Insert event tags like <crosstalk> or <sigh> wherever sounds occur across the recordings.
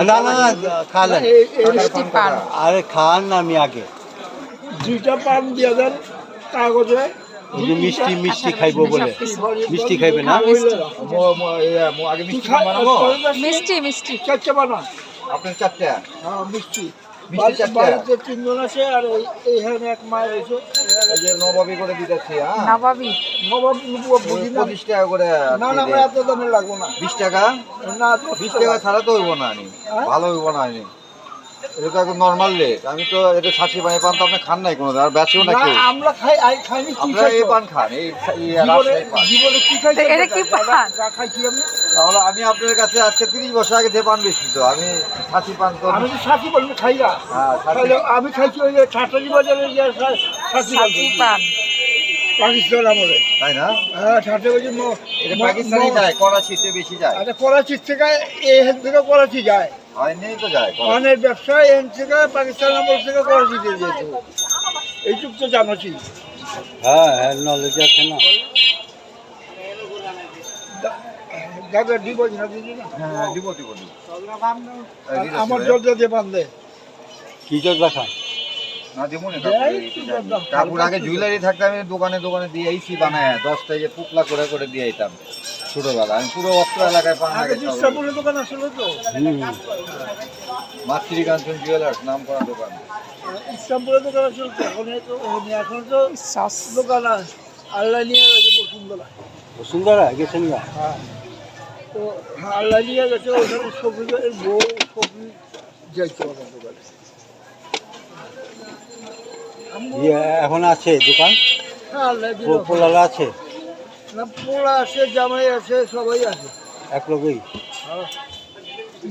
না না আরে খান না আমি আগে দুইটা পান দিয়ে দেন কাগজে মিষ্টি মিষ্টি খাইবো বলে মিষ্টি খাইবে না মিষ্টি মিষ্টি চারটে বানা আপনার চারটে হ্যাঁ মিষ্টি? বাড়িতে তিনজন আছে আর এইখানে এক মায়ের যে নবাবি করে দিতেছি হ্যাঁ? নবাবি। নবাব বুঝি না। পঁচিশ টাকা করে না না আমার এত দামে লাগবো না। বিশ টাকা? না তো বিশ টাকা ছাড়া তো হইব না আমি হ্যাঁ? ভালো হইব না আমি এটা তো একদম নর্মাল রেট আমি তো এটা ছাঁচি পানি পান তো আপনি খান নাই কোনো আর বেচেও না কেউ। আমরা খাই আই খাইনি কি আপনারা এই পান খান এই এই জীবনে কি খাইছো? তো এটা কি পান? খাইছি আমি তাহলে আমি আপনার কাছে আজকে তিরিশ বছর আগে যে পান বেশি তো আমি পান তো আমি তো খাই না। হ্যাঁ আমি খাইছি ওই যে বাজারে যে সা- সাথী সাথী পান। পাকিস্তান আমলে। তাই না? হ্যাঁ ঠাটারি বাজার এটা পাকিস্তানি যায় করাচিতে বেশি যায়। আচ্ছা করাচির থেকে এখান থেকে করাচি যায়। হয়নি তো যায় করাচি। পানের ব্যবসা এখান থেকে পাকিস্তান আমল থেকে করাচিতে যেত এইটুক তো জানাছি হ্যাঁ হ্যাঁ নলেজ আছে না। দিব হ্যাঁ দিব দিব আমার। দিয়ে বান্ধে কি না দিব না কাকুর আগে জুয়েলারি থাকতে আমি দোকানে দোকানে দিয়ে আইছি বানায় দশ থেকে পুকলা করে করে দিয়ে আইতাম। ছোটবেলা। আমি পুরো অস্ত্র এলাকায় পান দোকান আসলে তো। মাতৃকাঞ্চন জুয়েলার্স নাম করা দোকান আসলে এখন তো এখন তো সস। দোকান আছে আল্লাহ নিয়ে গেছে বসুন্ধরা। বসুন্ধরা গেছেন না হ্যাঁ। তো আল্লাহ নিয়ে গেছে ওখানে সবজি বউ দোকানে। ইয়ে, এখন আছে দোকান? হ্যাঁ আল্লাহ আছে? না পোলা আছে জামাই আছে সবাই আছে এক লোকেই? হ্যাঁ।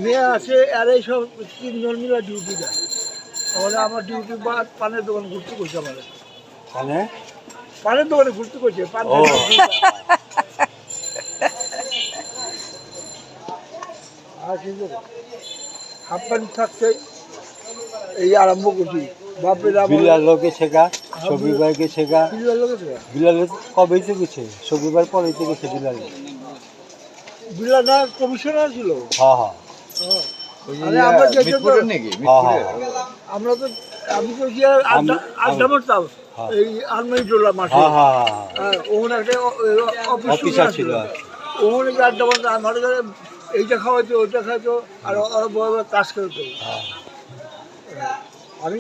মেয়ে আছে আর এই সব তিনজন মিলে ডিউটি দেয়। তাহলে আমার ডিউটি বাদ পানের দোকান ঘুরতে করছে আমার মানে পানের দোকানে ঘুরতে করছে পান হাফ প্যান্ট থাকছে এই আরম্ভ করছি। বাপের লোকে শেখা। সবিবার কে শেখা? বিলাল কবেই তো গেছে সবিবার পরেই তো গেছে বিলাল বিল্লা না কমিশনার ছিল হ্যাঁ হ্যাঁ হ্যাঁ। আমরা তো- হ্যাঁ, মিরপুরের হ্যাঁ। আমরা তো আমি তো গিয়ে আড্ডা মারতাম হ্যাঁ। এই আলমারি মাঠে হ্যাঁ হ্যাঁ হ্যাঁ হ্যাঁ, ওখানে একটা অফিস ছিল। ওখানে আড্ডা মারতাম আমার ঘরে এইটা খাওয়াইতো ওইটা আর ওরা বড় বড় কাজ করতো হ্যাঁ। আমি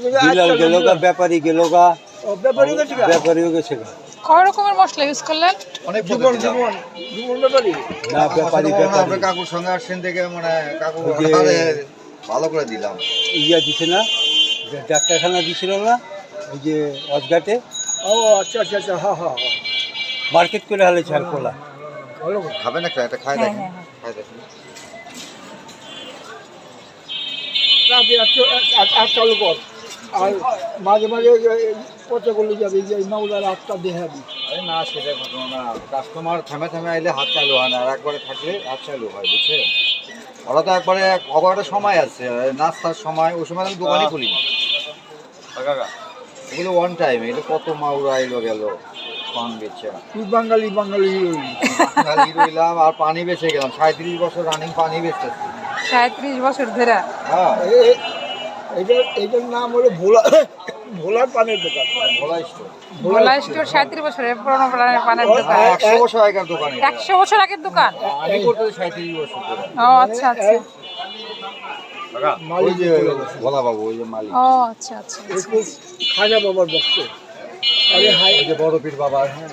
গেল গা ব্যাপারী গেল গা? ব্যাপারীও গেছে কয় রকমের মশলা ইউজ করলেন? অনেক জীবন জীবন। জীবন ব্যাপারী? না ব্যাপারী ব্যাপারী। কাকুর সঙ্গে আসছেন থেকে মানে কাকু ভালো করে দিলাম। ইয়া দিছে না? ডাক্তারখানা দিছিল না? ওই যে অজগাটে ও আচ্ছা আচ্ছা আচ্ছা হ্যাঁ হ্যাঁ হ্যাঁ। মার্কেট করে হালে ছাড় ভালো কথা। খাবেন একটা হ্যাঁ, দেখেন হ্যাঁ, হ্যাঁ। দেখেন। আর চালু কর। আর মাঝে মাঝে পচা যাবে যে মাউলার হাতটা দেখাবি আরে না সেটা ঘটনা না। কাস্টমার থেমে থেমে আইলে হাত চালু হয় না আর একবারে থাকলে হাত চালু হয় বুঝছেন? ওরা তো একবারে অগর একটা সময় আছে নাস্তার সময় ওই সময় আমি দোকানই খুলি না। কাকা। এগুলো ওয়ান টাইম এগুলো কত মাউরা এলো গেল পান বেচে। তুই বাঙালি বাঙালি। খালি রইলাম আর পানি বেঁচে গেলাম। সাঁত্রিশ বছর রানিং পানি বেচতেছি। সাঁত্রিশ বছর ধরে। হ্যাঁ। এটার এটার নাম হলো ভোলা ভোলার পানের দোকান। ভোলা স্টোর। ভোলা স্টোর সাঁত্রিশ বছরের পুরোনো প্রাণের পানের দোকান। একশো বছর আগেকার দোকান একশো বছর আগের দোকান? আমি করতে সাঁত্রিশ বছর ও আচ্ছা আচ্ছা। ওই যে ভোলা বাবু ওই যে মালিক। ও আচ্ছা আচ্ছা খাজা বাবার ভক্ত। আরে হাই যে বড় পীর বাবা হ্যাঁ।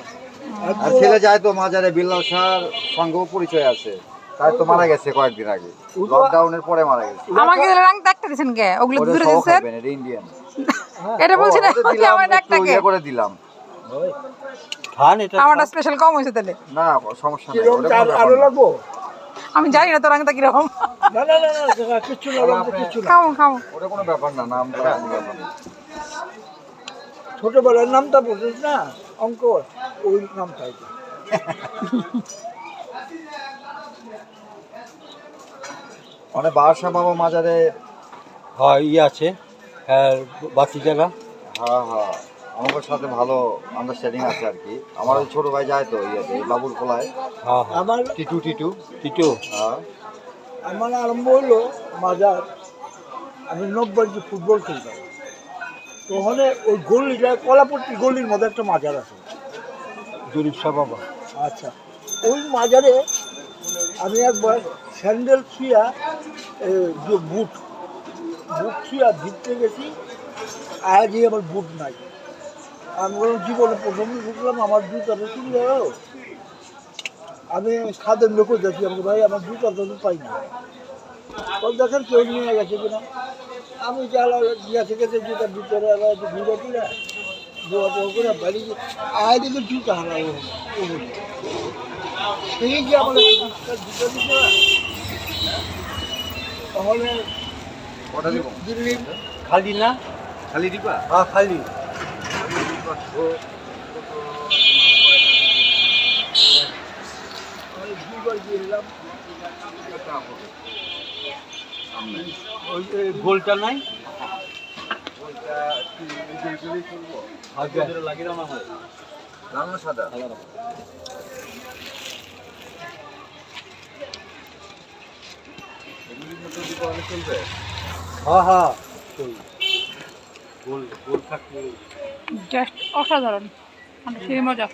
আর ছেলে যায় তো মাজারে বিল্লাল শাহর সঙ্গেও পরিচয় আছে। তাই তো মারা গেছে কয়েকদিন আগে। লকডাউনের পরে মারা গেছে। আমাকে দিয়েছেন কে? ওগুলো দূরে দিয়েছেন? এটা ইন্ডিয়ান <laughs> এটা বলছি না ওটা আমার একটু ইয়ে করে দিলাম। খান এটা আমারটা স্পেশাল কম হয়েছে তাহলে। না সমস্যা নেই ওটা। লাগবো? আমি জানি না তোর রাংটা কীরকম। না না না না না ওরকম না খাও খাও ওটা কোনো ব্যাপার না নাম ছোটবেলার নামটা বলছিস না? অঙ্ক ওই নামটা এটা। <laughs> মানে বাদশা বাবা মাজারে হ্যাঁ ইয়ে আছে। হ্যাঁ বাতি জায়গা হ্যাঁ হ্যাঁ। আমার সাথে ভালো আন্ডারস্ট্যান্ডিং আছে আর কি। আমার ওই ছোট ভাই যায় তো ইয়েতে বাবুর কোলায়। হ্যাঁ হ্যাঁ। আমার টিটু টিটু। টিটো। হ্যাঁ। আমার আরম্ভ হলো মাজার আমি নব্বই যে ফুটবল খেলতাম। তো ওখানে ওই যায় কলাপট্টি গলির মধ্যে একটা মাজার আছে। জরিপ শাহ বাবা। আচ্ছা। ওই মাজারে আমি একবার স্যান্ডেল ছুঁয়া যে বুট বুট ছুঁয়া ভিতরে গেছি, আজই আমার বুট নাই। আমি বললাম জীবনে প্রথমে ঢুকলাম আমার জুতাটা চুরি হয়ে গেল আমি খাদের লোকও দেখি আমাকে ভাই, আমার জুতাটা তো পাই না। তো দেখেন, কেউ নিয়ে গেছে কিনা? আমি জ্বালা গেছে গেছে জুতার ভিতরে আবার দোয়া দোয়া করে বাড়ি আয় দেখে জুতা হারাবো সেই যে আমার জুতা জুতা দিতে তাহলে কটা দিব খালি না খালি দিবা হ্যাঁ খালি গোলটা নাই আগে লাল সাদা এগুলির মধ্যে দিতে হলে চলবে হ্যাঁ হ্যাঁ জাস্ট অসাধারণ। মানে সেই মজা।